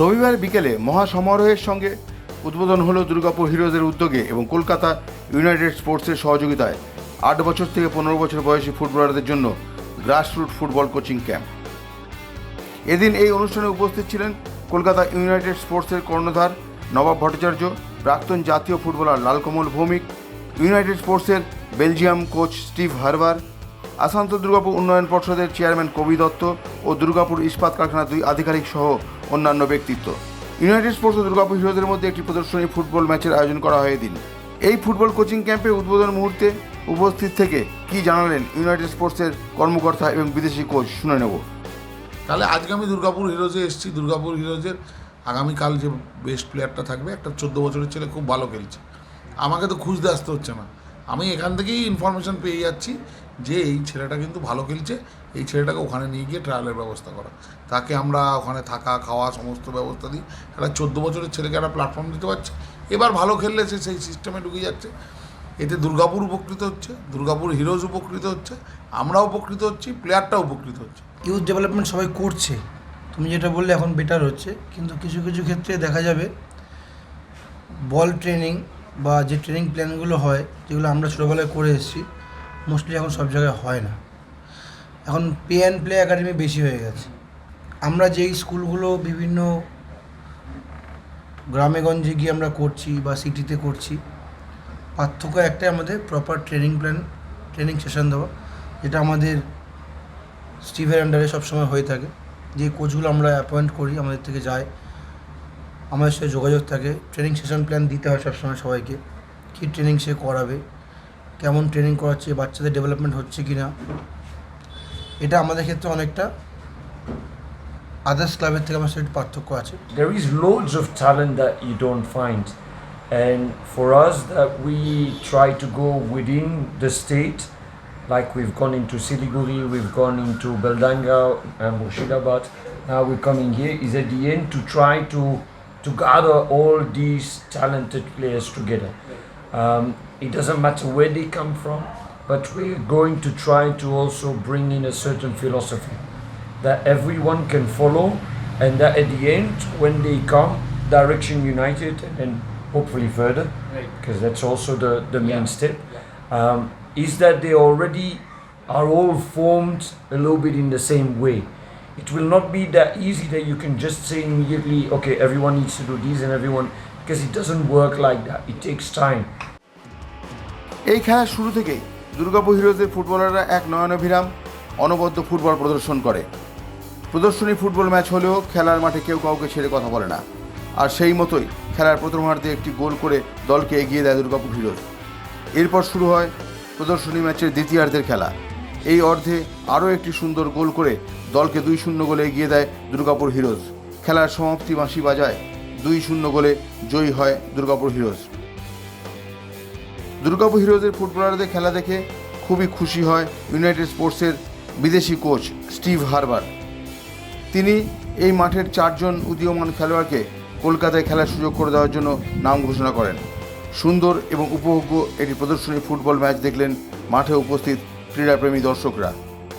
রবিবার বিকেলে মহাসমারোহের সঙ্গে উদ্বোধন হলো দুর্গাপুর হিরোজের উদ্যোগে এবং কলকাতা ইউনাইটেড স্পোর্টসের সহযোগিতায়। আট বছর থেকে পনেরো বছর বয়সী ফুটবলারদের জন্য গ্রাসরুট ফুটবল কোচিং ক্যাম্প। এদিন এই অনুষ্ঠানে উপস্থিত ছিলেন কলকাতা ইউনাইটেড স্পোর্টসের কর্ণধার নবাব ভট্টাচার্য, প্রাক্তন জাতীয় ফুটবলার লালকমল ভৌমিক, ইউনাইটেড স্পোর্টসের বেলজিয়াম কোচ স্টিভ হারবার আসান্ত দুর্গাপুর উন্নয়ন পর্ষদের চেয়ারম্যান কবি দত্ত ও দুর্গাপুর ইস্পাত কারখানার দুই আধিকারিক সহ অন্যান্য ব্যক্তিত্ব। ইউনাইটেড স্পোর্টস ও দুর্গাপুর হিরোদের মধ্যে একটি প্রদর্শনী ফুটবল ম্যাচের আয়োজন করা হয় এদিন। এই ফুটবল কোচিং ক্যাম্পে উদ্বোধন মুহূর্তে উপস্থিত থেকে কি জানালেন ইউনাইটেড স্পোর্টসের কর্মকর্তা এবং বিদেশি কোচ শুনে নেব। তাহলে আজকে আমি দুর্গাপুর হিরোজে এসেছি। দুর্গাপুর হিরোজের আগামীকাল যে বেস্ট প্লেয়ারটা থাকবে, একটা চোদ্দ বছরের ছেলে খুব ভালো খেলছে। আমাকে তো খুঁজতে আসতে হচ্ছে না। আমি এখান থেকেই ইনফরমেশন পেয়ে যাচ্ছি যে এই ছেলেটা কিন্তু ভালো খেলছে, এই ছেলেটাকে ওখানে নিয়ে গিয়ে ট্রায়ালের ব্যবস্থা করা। তাকে আমরা ওখানে থাকা, খাওয়া সমস্ত ব্যবস্থা দিই। একটা চোদ্দ বছরের ছেলেকে একটা প্ল্যাটফর্ম দিতে পারছে। এবার ভালো খেললে সে সেই সিস্টেমে ঢুকে যাচ্ছে। এতে দুর্গাপুর উপকৃত হচ্ছে, দুর্গাপুর হিরোজ উপকৃত হচ্ছে আমরা উপকৃত হচ্ছি প্লেয়ারটা উপকৃত হচ্ছে। ইউথ ডেভেলপমেন্ট সবাই করছে। তুমি যেটা বললে এখন বেটার হচ্ছে। কিন্তু কিছু কিছু ক্ষেত্রে দেখা যাবে বল ট্রেনিং বা যে ট্রেনিং প্ল্যানগুলো হয়, যেগুলো আমরা ছোটোবেলায় করে এসেছি মোস্টলি এখন সব জায়গায় হয় না। এখন পে অ্যান্ড প্লে একাডেমি বেশি হয়ে গেছে। আমরা যেই স্কুলগুলো বিভিন্ন গ্রামে গঞ্জে গিয়ে আমরা করছি বা সিটিতে করছি, পার্থক্য একটাই আমাদের proper training plan training session দেওয়া, যেটা আমাদের স্টিভের আন্ডারে সবসময় হয়ে থাকে। যে কোচগুলো আমরা অ্যাপয়েন্ট করি, আমাদের থেকে যায়, আমাদের সাথে যোগাযোগ থাকে। ট্রেনিং সেশন প্ল্যান দিতে হয় সবসময় সবাইকে, কী ট্রেনিং সে করাবে। কেমন ট্রেনিং করাচ্ছে বাচ্চাদের ডেভেলপমেন্ট হচ্ছে কি না এটা আমাদের ক্ষেত্রে অনেকটা আদার্স ক্লাবের থেকে আমার একটু পার্থক্য আছে there is loads of talent that you don't find and for us that we try to go within the state like we've gone into Siliguri, we've gone into Beldanga and Murshidabad, now we're coming here is at the end to try to to gather all these talented players together. Um, it doesn't matter where they come from, but we're going to try to also bring in a certain philosophy that everyone can follow and that at the end when they come direction united and then hopefully further because that's also the, the main step. Um, is that they already are all formed a little bit in the same way. It will not be that easy that you can just say immediately okay everyone needs to do this and everyone because it doesn't work like that. It takes time. এই খেলার শুরু থেকেই দুর্গাপুর হিরোজের ফুটবলাররা এক নয়নাভিরাম অনবদ্য football প্রদর্শন করে। প্রদর্শনী ফুটবল ম্যাচ হলেও খেলার মাঠে কেউ কাউকে ছেড়ে কথা বলে না। আর সেই মতোই খেলার প্রথমার্ধে একটি গোল করে দলকে এগিয়ে দেয় দুর্গাপুর হিরোজ। এরপর শুরু হয় প্রদর্শনী ম্যাচের দ্বিতীয়ার্ধের খেলা। এই অর্ধে আরও একটি সুন্দর গোল করে দলকে দুই শূন্য গোলে এগিয়ে দেয় দুর্গাপুর হিরোজ। খেলার সমাপ্তি বাঁশি বাজায় দুই শূন্য গোলে জয়ী হয় দুর্গাপুর হিরোজ। দুর্গাপুর হিরোজের ফুটবলারদের খেলা দেখে খুবই খুশি হয় ইউনাইটেড স্পোর্টসের বিদেশি কোচ স্টিভ হারবার। তিনি এই মাঠের চারজন উদীয়মান খেলোয়াড়কে কলকাতায় খেলার সুযোগ করে দেওয়ার জন্য নাম ঘোষণা করেন। সুন্দর এবং উপভোগ্য একটি প্রদর্শনী ফুটবল ম্যাচ দেখলেন মাঠে উপস্থিত ক্রীড়াপ্রেমী দর্শকরা।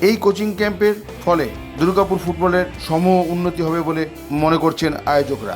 এই কোচিং ক্যাম্পের ফলে দুর্গাপুর ফুটবলের সমূহ উন্নতি হবে বলে মনে করছেন আয়োজকরা।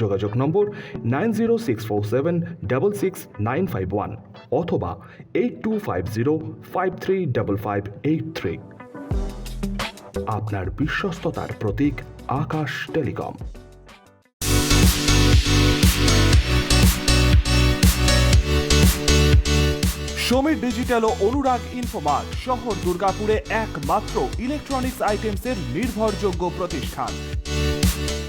যোগাযোগ number nine zero six four seven double six nine five one অথবা eight two five zero five three double five eight three. আপনার বিশ্বস্ততার প্রতীক আকাশ টেলিকম। সমীর ডিজিটাল ও অনুরাগ ইনফোমার্ট শহর দুর্গাপুরে একমাত্র ইলেকট্রনিক্স আইটেমসের নির্ভরযোগ্য প্রতিষ্ঠান।